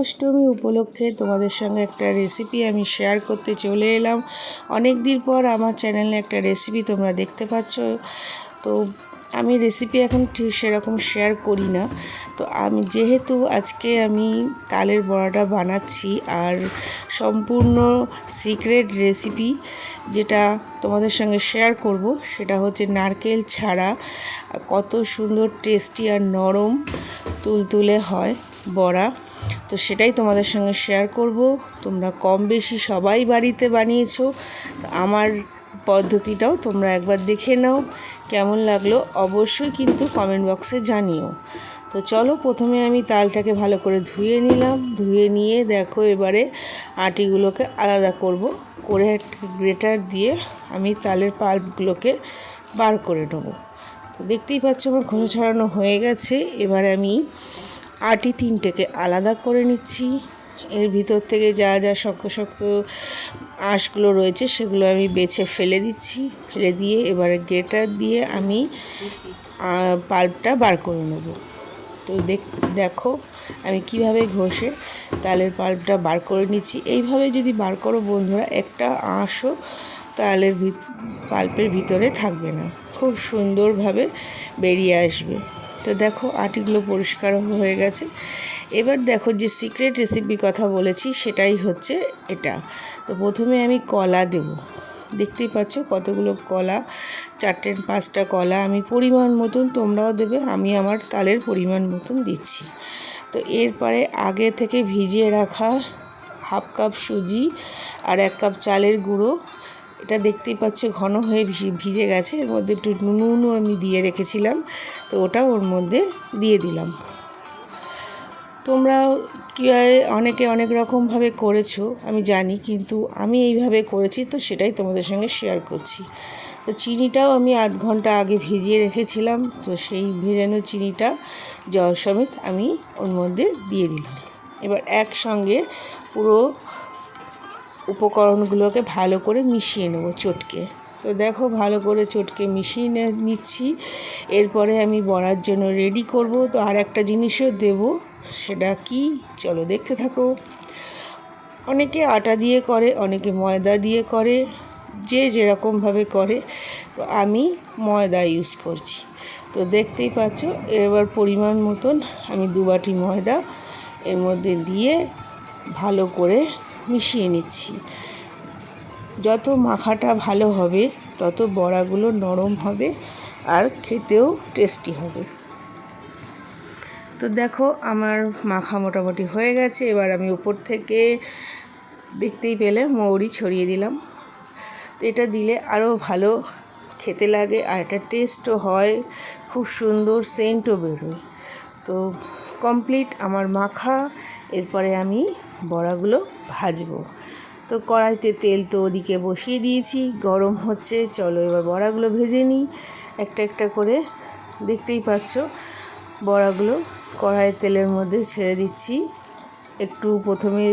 জন্মাষ্টমী উপলক্ষে তোমাদের সঙ্গে একটা রেসিপি আমি শেয়ার করতে চলে এলাম। অনেক দিন পর আমার চ্যানেলে একটা রেসিপি তোমরা দেখতে পাচ্ছ। তো আমি রেসিপি এখন ঠিক সেরকম শেয়ার করি না। তো আমি যেহেতু আজকে আমি তালের বড়াটা বানাচ্ছি আর সম্পূর্ণ সিক্রেট রেসিপি যেটা তোমাদের সঙ্গে শেয়ার করব, সেটা হচ্ছে নারকেল ছাড়া। কত সুন্দর টেস্টি আর নরম তুলতুলে হয় বড়া। তো সেটাই তোমাদের সঙ্গে শেয়ার করব। তোমরা কম বেশি সবাই বাড়িতে বানিয়েছো। আমার পদ্ধতিটাও তোমরা একবার দেখে নাও, কেমন লাগল অবশ্যই কিন্তু কমেন্ট বক্সে জানিও। তো চলো প্রথমে আমি তালটাকে ভালো করে ধুয়ে নিলাম। ধুয়ে নিয়ে দেখো এবারে আটিগুলোকে আলাদা করব। করে গ্রেটার দিয়ে আমি তালের পাল্পগুলোকে বার করে নেব। তো দেখতেই পাচ্ছ আমার খোসা ছড়ানো হয়ে গেছে। এবারে আমি আটি তিনটেকে আলাদা করে নিচ্ছি। এর ভিতর থেকে যা যা শক্ত শক্ত আঁশগুলো রয়েছে সেগুলো আমি বেছে ফেলে দিচ্ছি। ফেলে দিয়ে এবারে গেটার দিয়ে আমি পাল্পটা বার করে নেব। তো দেখ, দেখো আমি কীভাবে ঘষে তালের পাল্পটা বার করে নিচ্ছি। এইভাবে যদি বার করো বন্ধুরা, একটা আঁশও তালের ভিত, পাল্পের ভিতরে থাকবে না। খুব সুন্দরভাবে বেরিয়ে আসবে। তো দেখো আটিগুলো পরিষ্কার হয়ে গেছে। এবার দেখো যে সিক্রেট রেসিপির কথা বলেছি, সেটাই হচ্ছে এটা। তো প্রথমে আমি কলা দেব। দেখতেই পাচ্ছ কতগুলো কলা, চারটে পাঁচটা কলা আমি পরিমাণ মতন তোমরাও দেবে, আমি আমার তালের পরিমাণ মতন দিচ্ছি। তো এরপরে আগে থেকে ভিজিয়ে রাখা হাফ কাপ সুজি আর এক কাপ চালের গুঁড়ো এটা দেখতেই পাচ্ছ, ঘন হয়ে ভিজে গেছে। এর মধ্যে একটু নুনও আমি দিয়ে রেখেছিলাম, তো ওটা ওর মধ্যে দিয়ে দিলাম। তোমরা কীভাবে অনেকে অনেক রকমভাবে করেছ, আমি জানি, কিন্তু আমি এইভাবে করেছি, তো সেটাই তোমাদের সঙ্গে শেয়ার করছি। তো চিনিটাও আমি আধ ঘণ্টা আগে ভিজিয়ে রেখেছিলাম, তো সেই ভেজানো চিনিটা জল সমেত আমি ওর মধ্যে দিয়ে দিলাম। এবার একসঙ্গে পুরো উপকরণগুলোকে ভালো করে মিশিয়ে নেব চটকে। তো দেখো ভালো করে চটকে মিশিয়ে নে, নিচ্ছি। এরপরে আমি বড়ার জন্য রেডি করব। তো আর একটা জিনিসও দেব, সেটা কি? চলো দেখতে থাকো। অনেকে আটা দিয়ে করে, অনেকে ময়দা দিয়ে করে, যে যেরকমভাবে করে, তো আমি ময়দা ইউজ করছি। তো দেখতেই পাচ্ছ, এবার পরিমাণ মতন আমি দু বাটি ময়দা এর মধ্যে দিয়ে ভালো করে মিশিয়ে নিচ্ছি। যত মাখাটা ভালো হবে, তত বড়াগুলো নরম হবে আর খেতেও টেস্টি হবে। তো দেখো, আমার মাখা মোটামুটি হয়ে গেছে। এবার আমি উপর থেকে দেখতেই পেলে মৌরি ছড়িয়ে দিলাম। তো এটা দিলে আরও ভালো খেতে লাগে আর এটা টেস্টও হয়, খুব সুন্দর সেন্টও বেরোয়। তো কমপ্লিট আমার মাখা। এরপরে আমি বড়াগুলো ভাজবো। তো কড়াইতে তেল তো ওদিকে বসিয়ে দিয়েছি, গরম হচ্ছে, চলো এবার বড়াগুলো ভেজে নিই। একটা একটা করে, দেখতেই পাচ্ছ, বড়াগুলো কড়াইয়ের তেলের মধ্যে ছেড়ে দিচ্ছি। একটু প্রথমে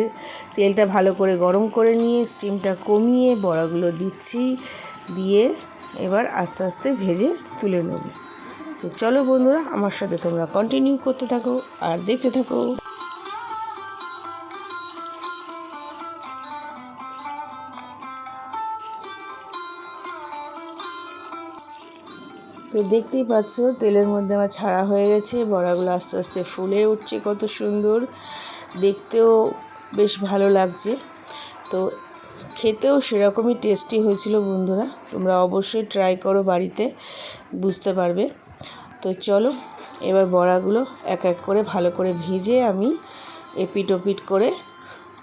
তেলটা ভালো করে গরম করে নিয়ে স্টিমটা কমিয়ে বড়াগুলো দিচ্ছি, দিয়ে এবার আস্তে আস্তে ভেজে তুলে নেব। তো চলো বন্ধুরা, আমার সাথে তোমরা কন্টিনিউ করতে থাকো আর দেখতে থাকো। তো দেখতেই পাচ্ছ, তেলের মধ্যে আমার ছাড়া হয়ে গেছে, বড়াগুলো আস্তে আস্তে ফুলে উঠছে কত সুন্দর। দেখতেও বেশ ভালো লাগছে। তো খেতেও সেরকমই টেস্টি হয়েছিল বন্ধুরা, তোমরা অবশ্যই ট্রাই করো বাড়িতে, বুঝতে পারবে। তো চলো, এবার বড়াগুলো এক এক করে ভালো করে ভেজে আমি এপিট ওপিট করে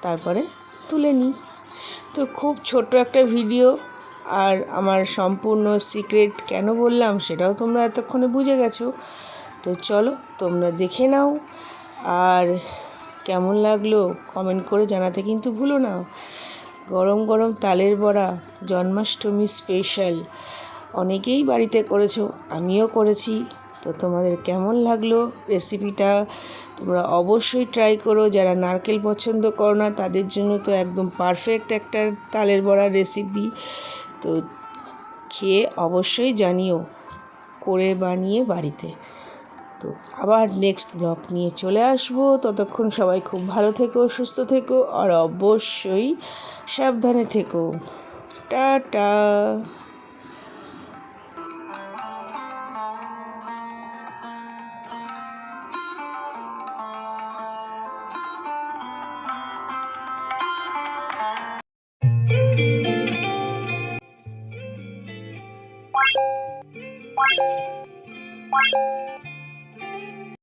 তারপরে তুলে নিই। তো খুব ছোট একটা ভিডিও আর আমার সম্পূর্ণ সিক্রেট কেন বললাম সেটাও তোমরা এতক্ষণে বুঝে গেছো। তো চলো, তোমরা দেখে নাও। আর কেমন লাগল কমেন্ট করে জানাতে কিন্তু ভুলো না। গরম গরম তালের বড়া, জন্মাষ্টমী স্পেশাল অনেকেই বাড়িতে করেছ, আমিও করেছি। তো তোমাদের কেমন লাগল রেসিপিটা তোমরা অবশ্যই ট্রাই করো। যারা নারকেল পছন্দ করো না, তাদের জন্য তো একদম পারফেক্ট একটা তালের বড়ার রেসিপি তো খেয়ে অবশ্যই জানিও, করে বানিয়ে বাড়িতে। তো আবার নেক্সট ব্লগ নিয়ে চলে আসব। ততক্ষণ সবাই খুব ভালো থেকো, সুস্থ থেকো, আর অবশ্যই সাবধানে থেকো। টাটা!